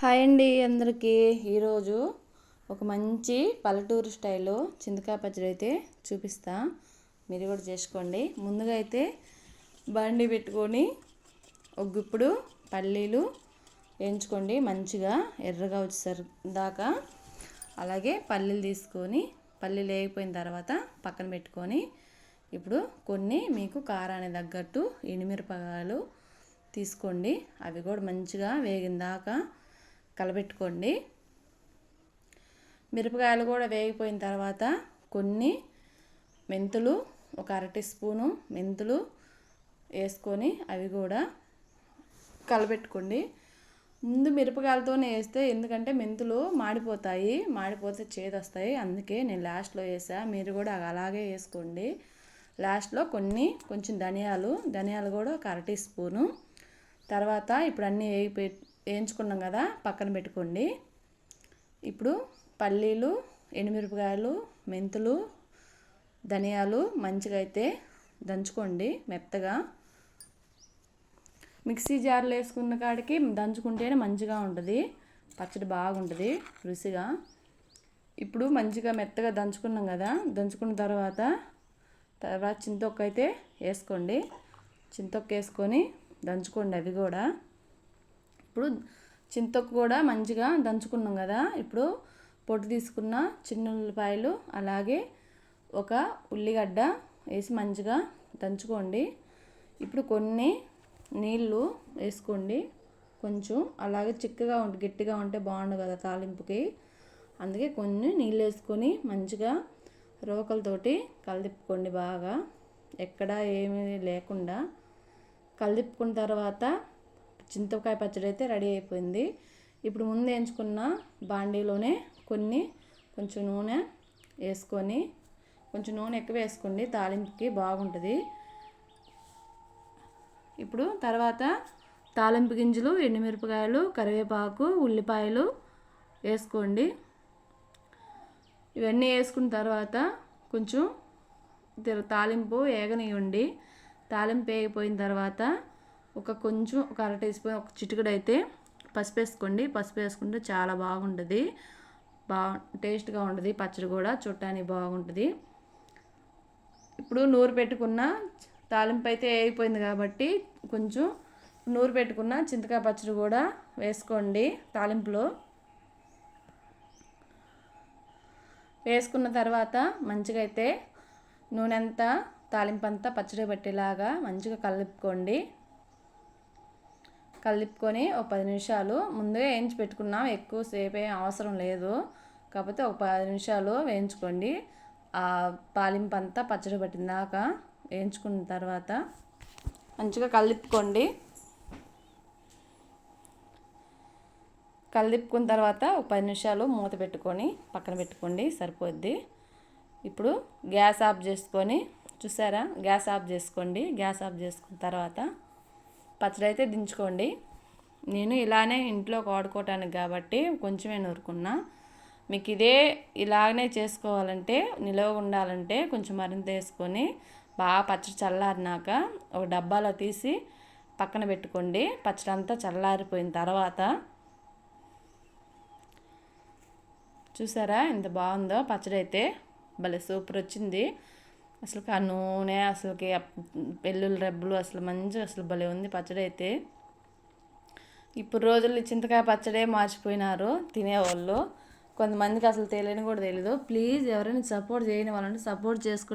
Hi అండి అందరికీ. ఈరోజు ఒక మంచి పల్లెటూరు స్టైల్లో చింతకాయ పచ్చడి అయితే చూపిస్తా. మీరు కూడా చేసుకోండి. ముందుగా అయితే బండి పెట్టుకొని ఒక గుప్పుడు పల్లీలు వేయించుకోండి. మంచిగా ఎర్రగా వచ్చేసరి దాకా. అలాగే పల్లీలు తీసుకొని పల్లీలు వేగిపోయిన తర్వాత పక్కన పెట్టుకొని ఇప్పుడు కొన్ని మీకు కారానికి తగ్గట్టు ఎండుమిరపకాయలు తీసుకోండి. అవి కూడా మంచిగా వేగిన దాకా కలబెట్టుకోండి. మిరపకాయలు కూడా వేగిపోయిన తర్వాత కొన్ని మెంతులు ఒక అరటి స్పూను మెంతులు వేసుకొని అవి కూడా కలబెట్టుకోండి. ముందు మిరపకాయలతోనే వేస్తే ఎందుకంటే మెంతులు మాడిపోతాయి మాడిపోతే చేదొస్తాయి. అందుకే నేను లాస్ట్లో వేసా. మీరు కూడా అలాగే వేసుకోండి. లాస్ట్లో కొన్ని కొంచెం ధనియాలు ధనియాలు కూడా ఒక అరటి స్పూను. తర్వాత ఇప్పుడు అన్నీ వేగిపోయి వేయించుకున్నాం కదా పక్కన పెట్టుకోండి. ఇప్పుడు పల్లీలు ఎండుమిరపకాయలు మెంతులు ధనియాలు మంచిగా అయితే దంచుకోండి మెత్తగా. మిక్సీ జార్లో వేసుకున్న కాడికి దంచుకుంటేనే మంచిగా ఉంటుంది. పచ్చడి బాగుంటుంది రుచిగా. ఇప్పుడు మంచిగా మెత్తగా దంచుకున్నాం కదా దంచుకున్న తర్వాత తర్వాత చింతొక్క అయితే వేసుకోండి. చింతొక్క వేసుకొని దంచుకోండి అవి కూడా. ఇప్పుడు చింతకు కూడా మంచిగా దంచుకున్నాం కదా. ఇప్పుడు పొట్టు తీసుకున్న చిన్న ఉల్లిపాయలు అలాగే ఒక ఉల్లిగడ్డ వేసి మంచిగా దంచుకోండి. ఇప్పుడు కొన్ని నీళ్ళు వేసుకోండి. కొంచెం అలాగే చిక్కగా ఉంటే గట్టిగా ఉంటే బాగుండు కదా తాలింపుకి. అందుకే కొన్ని నీళ్ళు వేసుకొని మంచిగా రోకలతోటి కలిదిప్పుకోండి బాగా. ఎక్కడా ఏమీ లేకుండా కలిదిప్పుకున్న తర్వాత చింతకాయ పచ్చడి అయితే రెడీ అయిపోయింది. ఇప్పుడు ముందు ఎంచుకున్న బాండీలోనే కొన్ని కొంచెం నూనె వేసుకొని కొంచెం నూనె ఎక్కువ వేసుకోండి తాలింపుకి బాగుంటుంది. ఇప్పుడు తర్వాత తాలింపు గింజలు ఎండుమిరపకాయలు కరివేపాకు ఉల్లిపాయలు వేసుకోండి. ఇవన్నీ వేసుకున్న తర్వాత కొంచెం తాలింపు వేగనివ్వండి. తాలింపు వేగిపోయిన తర్వాత ఒక కొంచెం ఒక అర టీ స్పూన్ ఒక చిటికడు అయితే పసుపు వేసుకోండి పసుపు వేసుకుంటే చాలా బాగుంటుంది. బా టేస్ట్గా ఉంటుంది. పచ్చడి కూడా చుట్టానికి బాగుంటుంది. ఇప్పుడు నూరు పెట్టుకున్న తాలింపు అయితే అయిపోయింది కాబట్టి కొంచెం నూరు పెట్టుకున్న చింతకాయ పచ్చడి కూడా వేసుకోండి తాలింపులో. వేసుకున్న తర్వాత మంచిగా అయితే నూనె అంతా తాలింపు అంతా పచ్చడి పెట్టేలాగా మంచిగా కలుపుకోండి. కలుపుకొని ఒక పది నిమిషాలు ముందుగా వేయించి పెట్టుకున్నాం. ఎక్కువసేపు ఏం అవసరం లేదు. కాకపోతే ఒక పది నిమిషాలు వేయించుకోండి. ఆ పాలింపు అంతా పచ్చడి పట్టిందాక వేయించుకున్న తర్వాత మంచిగా కలుపుకోండి కలుపుకున్న తర్వాత ఒక పది నిమిషాలు మూత పెట్టుకొని పక్కన పెట్టుకోండి. సరిపోద్ది. ఇప్పుడు గ్యాస్ ఆఫ్ చేసుకొని చూసారా? గ్యాస్ ఆఫ్ చేసుకోండి. గ్యాస్ ఆఫ్ చేసుకున్న తర్వాత పచ్చడి అయితే దించుకోండి. నేను ఇలానే ఇంట్లో వాడుకోవటానికి కాబట్టి కొంచెమే నూరుకున్నా. మీకు ఇదే ఇలాగనే చేసుకోవాలంటే నిలవ ఉండాలంటే కొంచెం మరింత వేసుకొని బాగా పచ్చడి చల్లారినాక ఒక డబ్బాలో తీసి పక్కన పెట్టుకోండి. పచ్చడి అంతా చల్లారిపోయిన తర్వాత. చూసారా? ఎంత బాగుందో పచ్చడి అయితే భలే సూపర్ వచ్చింది. అసలు ఆ నూనె అసలుకి వెల్లుల్లి రెబ్బలు అసలు మంచిగా అసలు భలే ఉంది పచ్చడి అయితే. ఇప్పుడు రోజుల్లో చింతకాయ పచ్చడే మార్చిపోయినారు తినేవాళ్ళు. కొంతమందికి అసలు తెలియని కూడా తెలీదు. ప్లీజ్ ఎవరైనా సపోర్ట్ చేయని వాళ్ళని సపోర్ట్ చేసుకుంటే